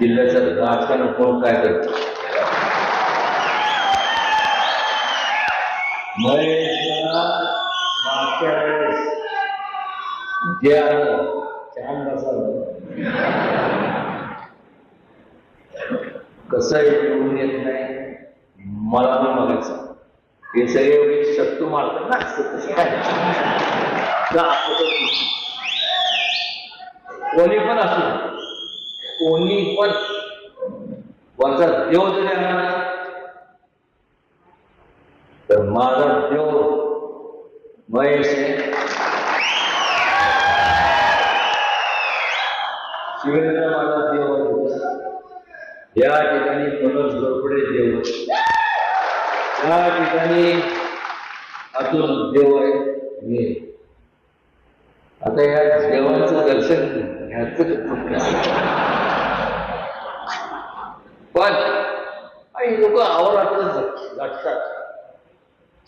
जिल्ह्याचं राजकारण कोण काय करत? महेशला मागच्या वेळेस जे आलं छान बसावं कसं निवडून येत नाही मला पण बघायचं. हे सगळे एवढे शत्रू मारतात ना असं तसं काय? कोणी पण असू कोणी पण वरचा देव जरी तर माझा देव महेश शिवेंद्र माझा देव या ठिकाणी मनोज घोरपडे देव या ठिकाणी अतुल देव आहे मी. आता या देवांचं दर्शन घ्यायचं पण काही लोक अहोरात्र गाठतात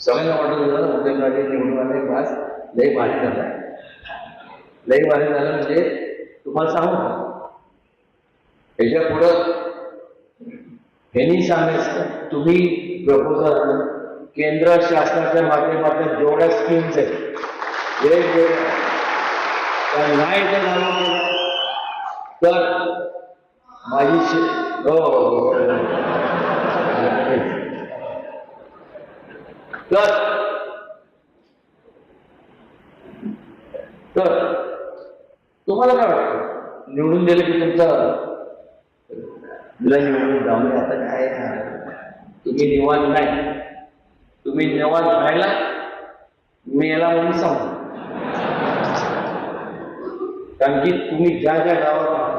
सगळ्यांना वाटत होतं उद्योगराजे निवडून आले पास लय भारी झाला. लय भारी झालं म्हणजे तुम्हाला सांगू का? याच्या पुढं ह्यांनी सांगायचं तुम्ही प्रपोजल केंद्र शासनाच्या माध्यमातून जेवढ्या स्कीम्स आहेत वेगवेगळ्या त्या नाही तर झालं तर माझी हो, हो, हो. तर. तर. तुम्हाला काय वाटतं? निवडून दिलं की तुमचं तुला निवडून जाऊन आता काय तुम्ही निवांत नाही. तुम्ही निवांत राहिला. मी याला म्हणून सांगू. कारण की तुम्ही ज्या ज्या गावात